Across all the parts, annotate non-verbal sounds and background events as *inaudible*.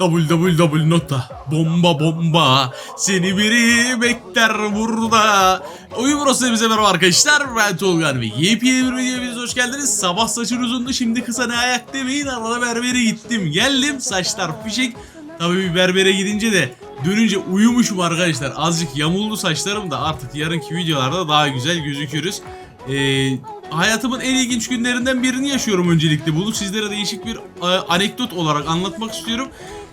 www nokta bomba seni biri bekler burada. Oyun burası bize merhaba arkadaşlar ben Tolgan ve yepyeni bir videoya hoş geldiniz. Sabah saçın uzundu şimdi kısa ne ayak demeyin arada berbere gittim geldim saçlar fişek. Tabii bir berbere gidince de dönünce uyumuşum arkadaşlar azıcık yamuldu saçlarım da artık yarınki videolarda daha güzel gözükürüz. Ee, hayatımın en ilginç günlerinden birini yaşıyorum öncelikle bunu sizlere değişik bir e, anekdot olarak anlatmak istiyorum.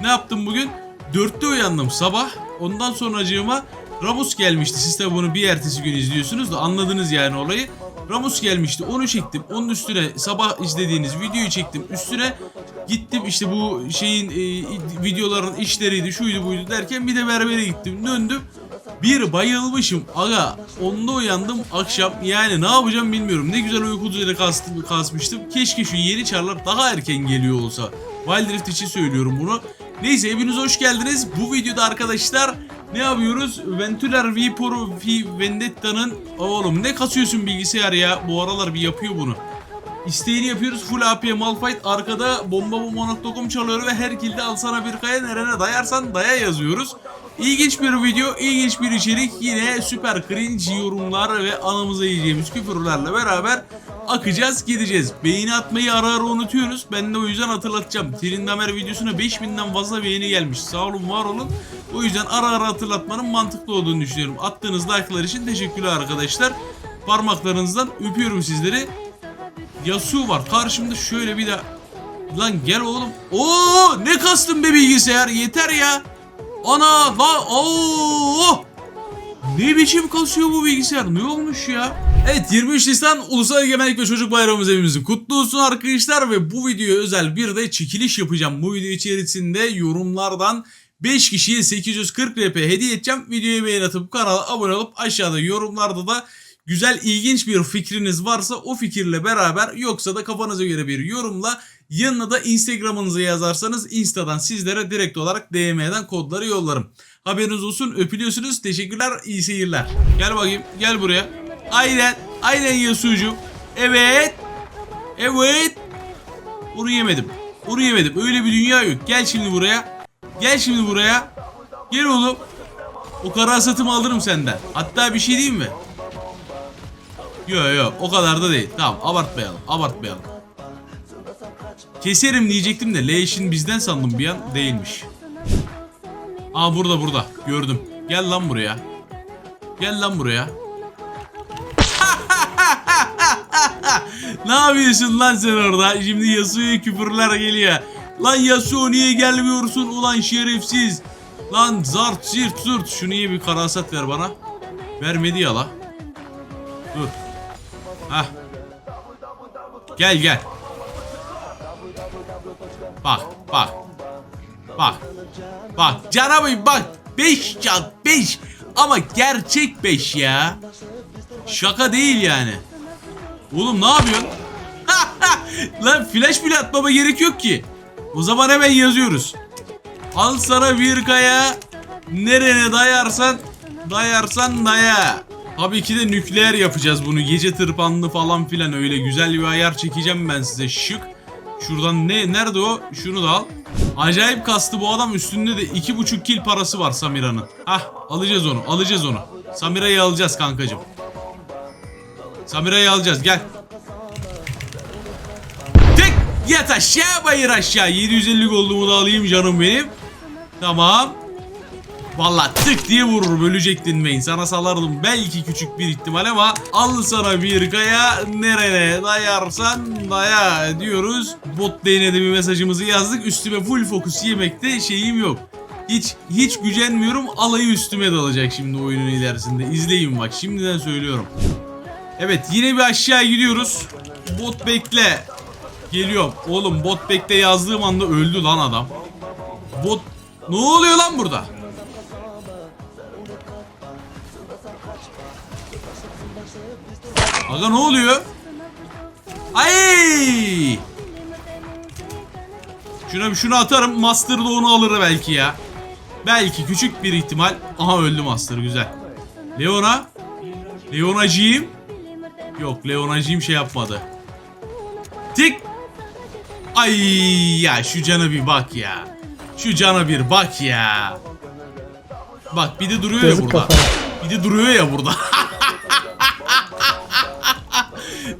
Ne yaptım bugün? Dörtte uyandım sabah. Ondan sonracığıma Ramus gelmişti. Siz de bunu bir ertesi gün izliyorsunuz da anladınız yani olayı. Ramus gelmişti. Onu çektim. Onun üstüne sabah izlediğiniz videoyu çektim. Üstüne gittim işte bu şeyin e, videoların işleriydi, şuydu buydu derken bir de berbere gittim. Döndüm. Bir bayılmışım aga. Onda uyandım akşam. Yani ne yapacağım bilmiyorum. Ne güzel uyku düzeni kastım, kasmıştım. Keşke şu yeni çarlar daha erken geliyor olsa. Wild Rift için söylüyorum bunu. Neyse hepiniz hoş geldiniz. Bu videoda arkadaşlar ne yapıyoruz? Ventular V Pro V Vendetta'nın oğlum ne kasıyorsun bilgisayar ya? Bu aralar bir yapıyor bunu. İsteğini yapıyoruz. Full AP Malphite arkada bomba bomba.com çalıyor ve her kilde alsana bir kaya nerene dayarsan daya yazıyoruz. İlginç bir video, ilginç bir içerik. Yine süper cringe yorumlar ve anımıza yiyeceğimiz küfürlerle beraber akacağız gideceğiz. Beğeni atmayı ara ara unutuyoruz. Ben de o yüzden hatırlatacağım. Trindamer videosuna 5000'den fazla beğeni gelmiş. Sağ olun var olun. O yüzden ara ara hatırlatmanın mantıklı olduğunu düşünüyorum. Attığınız like'lar için teşekkürler arkadaşlar. Parmaklarınızdan öpüyorum sizleri. Yasuo var. Karşımda şöyle bir de Lan gel oğlum. Oo ne kastın be bilgisayar yeter ya. Ana la oo. Ne biçim kasıyor bu bilgisayar? Ne olmuş ya? Evet 23 Nisan Ulusal Egemenlik ve Çocuk Bayramımız evimizin kutlu olsun arkadaşlar ve bu videoya özel bir de çekiliş yapacağım. Bu video içerisinde yorumlardan 5 kişiye 840 RP hediye edeceğim. Videoyu beğen atıp kanala abone olup aşağıda yorumlarda da güzel ilginç bir fikriniz varsa o fikirle beraber yoksa da kafanıza göre bir yorumla yanına da Instagram'ınızı yazarsanız Insta'dan sizlere direkt olarak DM'den kodları yollarım. Haberiniz olsun öpülüyorsunuz teşekkürler iyi seyirler. Gel bakayım gel buraya. Aynen aynen Yasuo'cum. Evet. Evet. Onu yemedim. Onu yemedim. Öyle bir dünya yok. Gel şimdi buraya. Gel şimdi buraya. Gel oğlum. O kara hasatımı alırım senden. Hatta bir şey diyeyim mi? Yok yok o kadar da değil. Tamam abartmayalım abartmayalım. Keserim diyecektim de Leşin bizden sandım bir an değilmiş. Aa burada burada gördüm. Gel lan buraya. Gel lan buraya. Ne yapıyorsun lan sen orada? Şimdi Yasuo'ya küfürler geliyor. Lan Yasuo niye gelmiyorsun ulan şerefsiz? Lan zart zirt zurt. Şunu iyi bir karasat ver bana. Vermedi ya la. Dur. Hah. Gel gel. Bak bak. Bak. Bak canım bak. 5 can 5. Ama gerçek 5 ya. Şaka değil yani. Oğlum ne yapıyorsun? *laughs* Lan flash bile atmama gerek yok ki. O zaman hemen yazıyoruz. Al sana bir kaya. Nerene dayarsan dayarsan daya. Tabii ki de nükleer yapacağız bunu. Gece tırpanlı falan filan öyle güzel bir ayar çekeceğim ben size şık. Şuradan ne nerede o? Şunu da al. Acayip kastı bu adam üstünde de iki buçuk kil parası var Samira'nın. Hah alacağız onu alacağız onu. Samira'yı alacağız kankacım. Samira'yı alacağız gel. Yat aşağı bayır aşağı. 750 goldumu da alayım canım benim. Tamam. Valla tık diye vurur bölecektin Vayne. Sana salardım belki küçük bir ihtimal ama al sana bir kaya nerene dayarsan daya diyoruz. Bot lane'e de bir mesajımızı yazdık. Üstüme full fokus yemekte şeyim yok. Hiç hiç gücenmiyorum. Alayı üstüme dalacak şimdi oyunun ilerisinde. İzleyin bak şimdiden söylüyorum. Evet yine bir aşağı gidiyoruz. Bot bekle. Geliyorum. Oğlum bot bekle yazdığım anda öldü lan adam. Bot ne oluyor lan burada? Aga ne oluyor? Ay! Şuna şunu atarım. Master da onu alır belki ya. Belki küçük bir ihtimal. Aha öldü Master güzel. Leona? Leonacığım? Yok Leonacığım şey yapmadı. Tik! Ay ya şu cana bir bak ya. Şu cana bir bak ya. Bak bir de duruyor ya Yazık burada. kafana. Bir de duruyor ya burada. *laughs*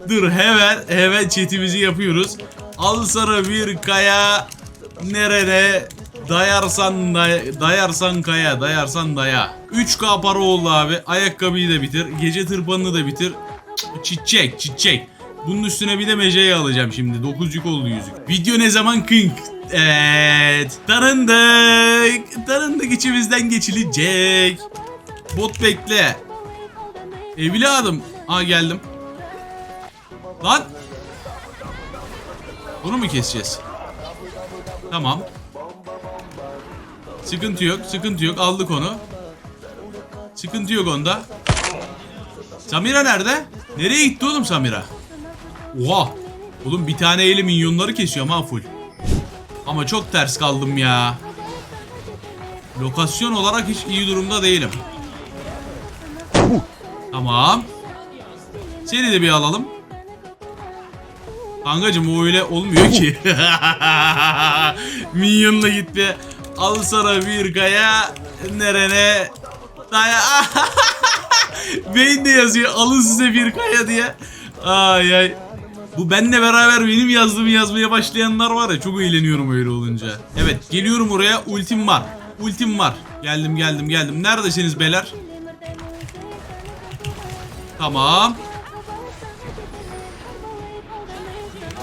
Dur hemen hemen chatimizi yapıyoruz. Al sana bir kaya nerede dayarsan day- dayarsan kaya dayarsan daya. 3K para oldu abi. Ayakkabıyı da bitir. Gece tırpanını da bitir. Çiçek çiçek. Bunun üstüne bir de meceyi alacağım şimdi. 9 yük oldu yüzük. Video ne zaman kink? Evet. Tanındık. Tanındık içimizden geçilecek. Bot bekle. Evladım. Aa geldim. Lan. Bunu mu keseceğiz? Tamam. Sıkıntı yok, sıkıntı yok. Aldık onu. Sıkıntı yok onda. Samira nerede? Nereye gitti oğlum Samira? Oha. Oğlum bir tane eli minyonları kesiyorum ha full. Ama çok ters kaldım ya. Lokasyon olarak hiç iyi durumda değilim. Tamam. Seni de bir alalım. Kankacım o öyle olmuyor ki. *laughs* Minyonla git be. Al sana bir kaya. Nerene? Daya. *laughs* Beyin de yazıyor. Alın size bir kaya diye. Ay ay. Bu benle beraber benim yazdığımı yazmaya başlayanlar var ya çok eğleniyorum öyle olunca. Evet geliyorum oraya ultim var. Ultim var. Geldim geldim geldim. Neredesiniz beyler? Tamam.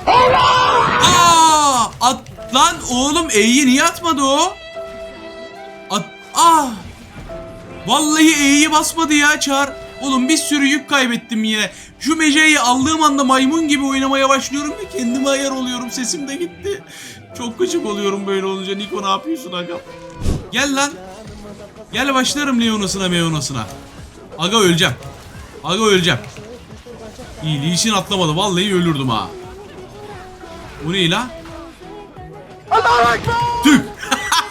Aa! At lan oğlum E'yi niye atmadı o? At Aa! Vallahi E'yi basmadı ya Çağır. Oğlum bir sürü yük kaybettim yine. Şu meceyi aldığım anda maymun gibi oynamaya başlıyorum ve kendime ayar oluyorum. Sesim de gitti. Çok gıcık oluyorum böyle olunca. Niko ne yapıyorsun agam? Gel lan. Gel başlarım Leonas'ına Meonas'ına. Aga öleceğim. Aga öleceğim. İyiliği için atlamadı. Vallahi ölürdüm ha. Bu ne la? Tüh.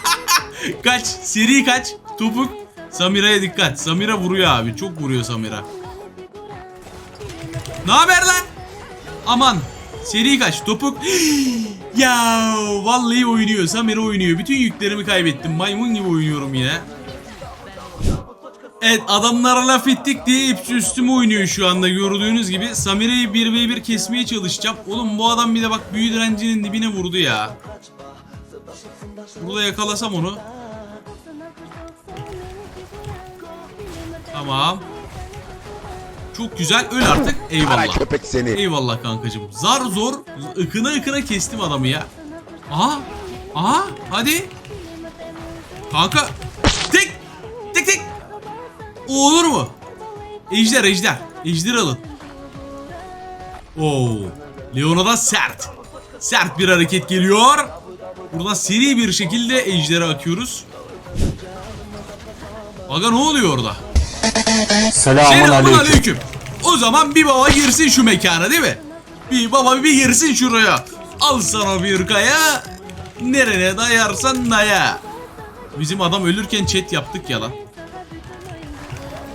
*laughs* kaç. Seri kaç. Topuk. Samira'ya dikkat. Samira vuruyor abi. Çok vuruyor Samira. Ne haber lan? Aman. Seri kaç. Topuk. *gasps* ya vallahi oynuyor. Samira oynuyor. Bütün yüklerimi kaybettim. Maymun gibi oynuyorum yine. Evet adamlara laf ettik diye hepsi üstüme oynuyor şu anda gördüğünüz gibi. Samire'yi 1v1 kesmeye çalışacağım. Oğlum bu adam bir de bak büyü direncinin dibine vurdu ya. Burada yakalasam onu. Tamam. Çok güzel öl artık. Eyvallah. köpek seni. Eyvallah kankacım. Zar zor ıkına ıkına kestim adamı ya. Aha. Aha. Hadi. Kanka. Tek. Tek tek. O olur mu? Ejder ejder. Ejder alın. Oo. Leona'da sert. Sert bir hareket geliyor. Buradan seri bir şekilde ejdere akıyoruz. Aga ne oluyor orada? Selamun aleyküm. aleyküm. O zaman bir baba girsin şu mekana değil mi? Bir baba bir girsin şuraya. Al sana bir kaya. Nerene dayarsan daya. Bizim adam ölürken chat yaptık ya lan.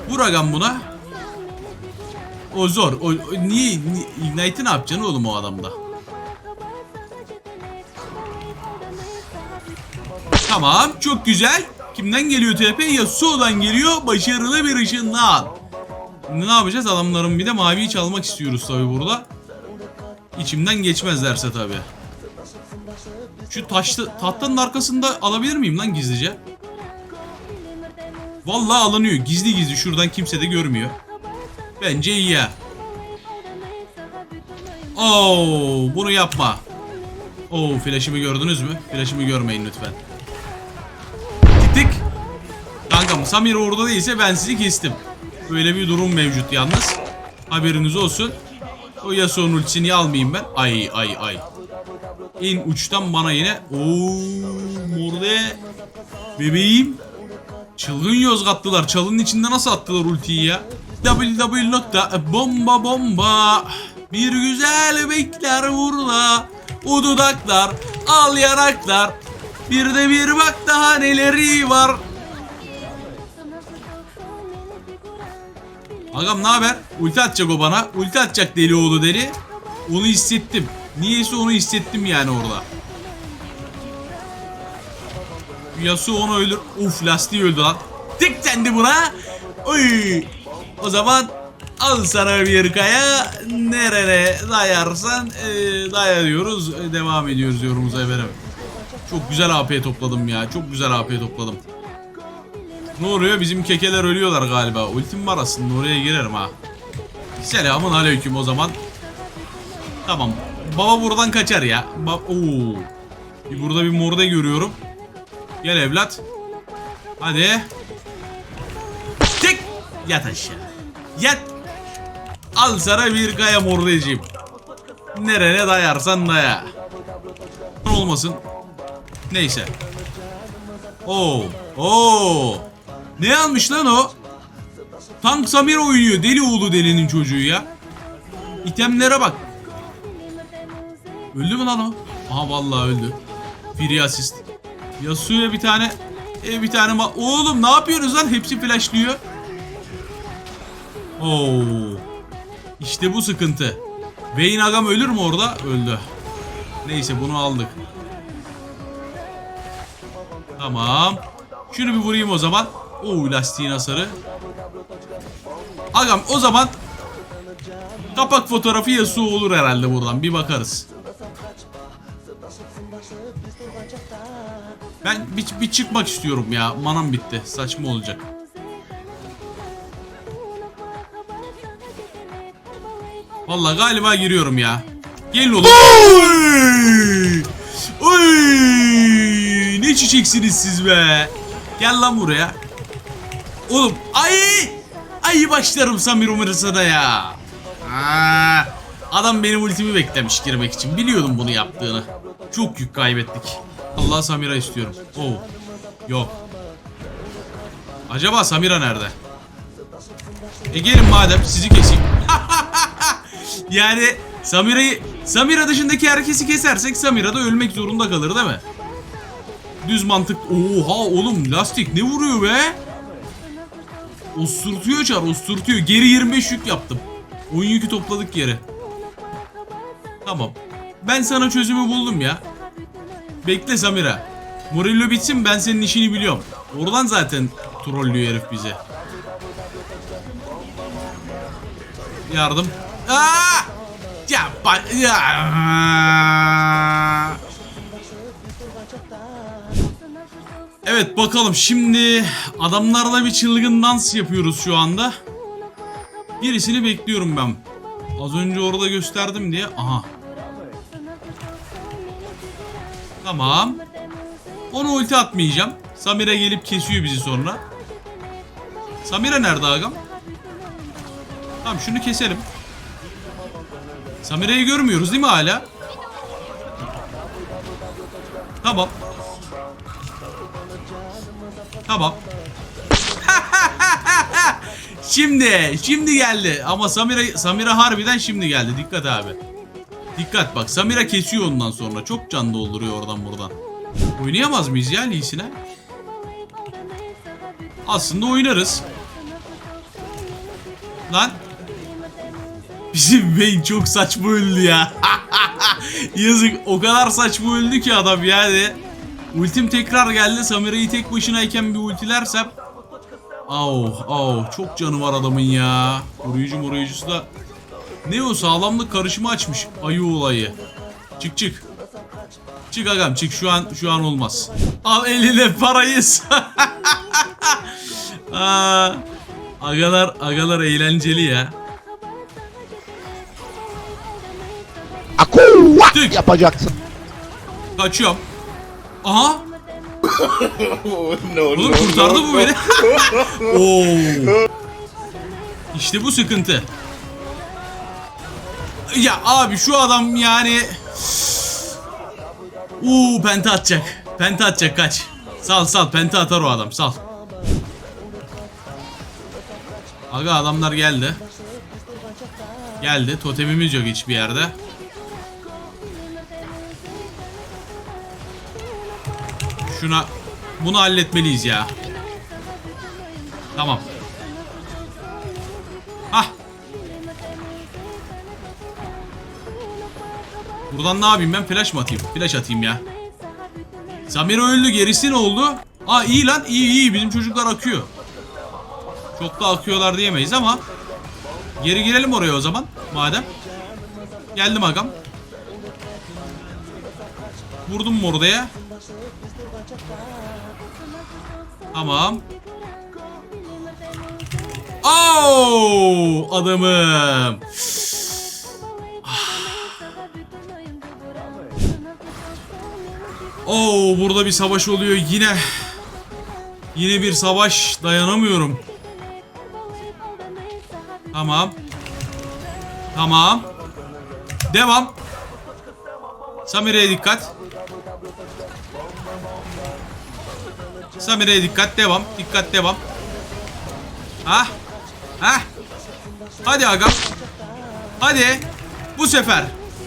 Vur agam buna. O zor. O, o- niye, niye Ignite'i ne yapacaksın oğlum o adamda? Tamam çok güzel. Kimden geliyor TP? Yasuo'dan geliyor. Başarılı bir ışından. Şimdi ne yapacağız? Adamların bir de maviyi çalmak istiyoruz tabi burada. İçimden geçmezlerse tabi. Şu taşlı tahtanın arkasında alabilir miyim lan gizlice? Vallahi alınıyor. Gizli gizli şuradan kimse de görmüyor. Bence iyi ya. Oo, bunu yapma. Oo, flash'ımı gördünüz mü? Flash'ımı görmeyin lütfen. Kankam Samir orada değilse ben sizi kestim. Böyle bir durum mevcut yalnız. Haberiniz olsun. O Yasuo'nun ultisini almayayım ben. Ay ay ay. En uçtan bana yine. Oo morde. Bebeğim. Çılgın yozgattılar. Çalının içinde nasıl attılar ultiyi ya? www nokta bomba bomba. Bir güzel bekler burada. O dudaklar, al yanaklar. Bir de bir bak daha neleri var. Agam ne haber? Ulti atacak o bana. Ulti atacak deli oğlu deli. Onu hissettim. Niyeyse onu hissettim yani orada. Yasuo onu öldür. Uf lastiği öldü lan. Tek buna. Oy. O zaman al sana bir kaya. Nereye dayarsan e, daya diyoruz. E, devam ediyoruz yorumumuza efendim. Çok güzel AP topladım ya. Çok güzel AP topladım. Ne oluyor? Bizim kekeler ölüyorlar galiba. Ultim var aslında oraya girerim ha. Selamun aleyküm o zaman. Tamam. Baba buradan kaçar ya. Ba Oo. Burada bir morde görüyorum. Gel evlat. Hadi. Tek. Yat aşağı. Yat. Al sana bir kaya mordeciğim. Nerene dayarsan daya. Olmasın. Neyse. Oo. Oo. Ne almış lan o? Tank Samir oynuyor. Deli oğlu delinin çocuğu ya. İtemlere bak. Öldü mü lan o? Aha vallahi öldü. Free assist. Yasuo'ya bir tane e, bir tane ma- Oğlum ne yapıyorsunuz lan? Hepsi flashlıyor. Oo. İşte bu sıkıntı. Vayne Agam ölür mü orada? Öldü. Neyse bunu aldık. Tamam. Şunu bir vurayım o zaman. Oo lastiğin hasarı. Agam o zaman kapak fotoğrafı Yasuo olur herhalde buradan. Bir bakarız. Ben bir, bir çıkmak istiyorum ya. Manam bitti. Saçma olacak. Vallahi galiba giriyorum ya. Gelin oğlum. Oy! Oy! Ne çiçeksiniz siz be. Gel lan buraya. Oğlum ay! Ay başlarım Samir Umarısa'da ya. Aa, adam benim ultimi beklemiş girmek için. Biliyordum bunu yaptığını. Çok yük kaybettik. Allah Samira istiyorum. Oo. Yok. Acaba Samira nerede? E gelin madem sizi keseyim. *laughs* yani Samira'yı Samira dışındaki herkesi kesersek Samira da ölmek zorunda kalır değil mi? Düz mantık. Oha oğlum lastik ne vuruyor be? Osturtuyor çar osturtuyor. Geri 25 yük yaptım. Oyun yükü topladık geri. Tamam. Ben sana çözümü buldum ya. Bekle Samira. Morello bitsin ben senin işini biliyorum. Oradan zaten trollüyor herif bize. Yardım. Aa! Ya ya. Evet bakalım şimdi adamlarla bir çılgın dans yapıyoruz şu anda. Birisini bekliyorum ben. Az önce orada gösterdim diye. Aha. Tamam. Onu ulti atmayacağım. Samira gelip kesiyor bizi sonra. Samira nerede agam? Tamam şunu keselim. Samira'yı görmüyoruz değil mi hala? Tamam. Tamam. *laughs* şimdi, şimdi geldi. Ama Samira Samira harbiden şimdi geldi. Dikkat abi. Dikkat bak. Samira kesiyor ondan sonra. Çok can dolduruyor oradan buradan. Oynayamaz mıyız ya Lee'sine? Aslında oynarız. Lan. Bizim Vayne çok saçma öldü ya. *laughs* Yazık o kadar saçma öldü ki adam yani. Ultim tekrar geldi. Samira'yı tek başınayken bir ultilersem. Au au çok canı var adamın ya. Koruyucu moruyucusu da. Ne o sağlamlık karışımı açmış ayı olayı. Çık çık. Çık agam çık şu an şu an olmaz. Al eline parayı. *laughs* Aa, agalar agalar eğlenceli ya. Tık. yapacaksın. Kaçıyorum. Aha. *coughs* no, Oğlum kurtardı bu beni. *laughs* Oo. İşte bu sıkıntı. Ya abi şu adam yani Uuu penta atacak. Penta atacak kaç. Sal sal penta atar o adam sal. Aga adamlar geldi. Geldi. Totemimiz yok hiçbir yerde. Şuna bunu halletmeliyiz ya. Tamam. Hah. Buradan ne yapayım ben? Flash mı atayım? Flash atayım ya. Samira öldü. Gerisi ne oldu? Aa iyi lan iyi iyi bizim çocuklar akıyor. Çok da akıyorlar diyemeyiz ama geri girelim oraya o zaman madem. Geldim agam. Vurdum mu oraya? Tamam. Oo, adamım. Oo, burada bir savaş oluyor yine. Yine bir savaş. Dayanamıyorum. Tamam. Tamam. Devam. Samire'ye dikkat. Samire'ye dikkat. Devam. Dikkat devam. Ha? Ha? Hadi agam. Hadi. Bu sefer.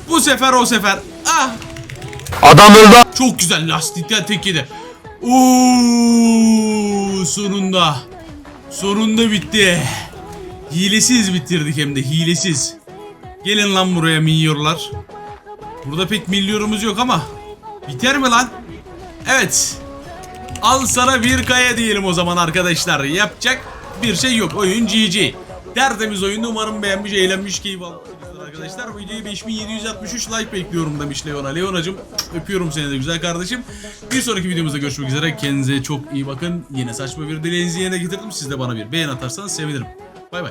Bu sefer o sefer. Ah. Adam öldü. Çok güzel lastikler tek yedi. Oo, sonunda. Sonunda bitti. Hilesiz bitirdik hem de hilesiz. Gelin lan buraya minyonlar. Burada pek milyonumuz yok ama. Biter mi lan? Evet. Al sana bir kaya diyelim o zaman arkadaşlar. Yapacak bir şey yok. Oyun GG. Tertemiz oyunu umarım beğenmiş, eğlenmiş, keyif almışsınızdır arkadaşlar. Videoyu 5763 like bekliyorum demiş Leona. Leonacım öpüyorum seni de güzel kardeşim. Bir sonraki videomuzda görüşmek üzere. Kendinize çok iyi bakın. Yine saçma bir dileğinizi yerine getirdim. Siz de bana bir beğen atarsanız sevinirim. Bay bay.